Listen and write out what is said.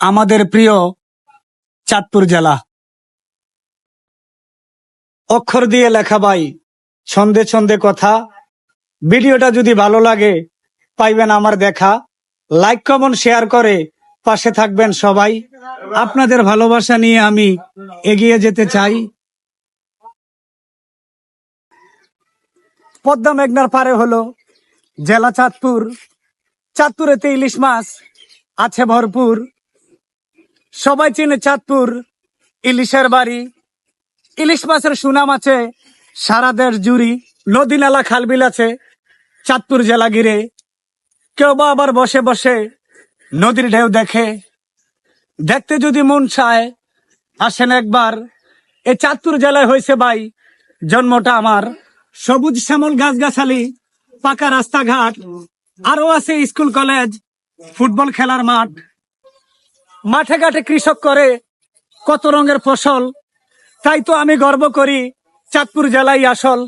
আমাদের প্রিয় চাঁদপুর জেলা। অক্ষর দিয়ে লেখা ভাই, ছন্দে ছন্দে কথা। ভিডিওটা যদি ভালো লাগে, পাইবেন আমার দেখা। লাইক কমেন্ট শেয়ার করে পাশে থাকবেন সবাই। আপনাদের ভালোবাসা নিয়ে আমি এগিয়ে যেতে চাই। পদ্মা মেঘনার পারে হলো জেলা চাঁদপুর। চাঁদপুরেতে ইলিশ মাছ আছে ভরপুর। সবাই চেনে চাঁদপুর, ইলিশের বাড়ি। ইলিশ মাছের সুনাম আছে সারা দেশ জুড়ি, নদী নালা খালবিল আছে চাঁদপুর জেলা ঘিরে। কেউ বা আবার বসে বসে নদীর ঢেউ দেখে। দেখতে যদি মন চায়, আসেন একবার। এ চাঁদপুর জেলায় হয়েছে ভাই, জন্মটা আমার। সবুজ শ্যামল গাছগাছালি, পাকা রাস্তাঘাট আরও আছে স্কুল কলেজ, ফুটবল খেলার মাঠ। মাঠে ঘাটে কৃষক করে কত রঙের ফসল, তাই তো আমি গর্ব করি চাঁদপুর জেলায় আসল।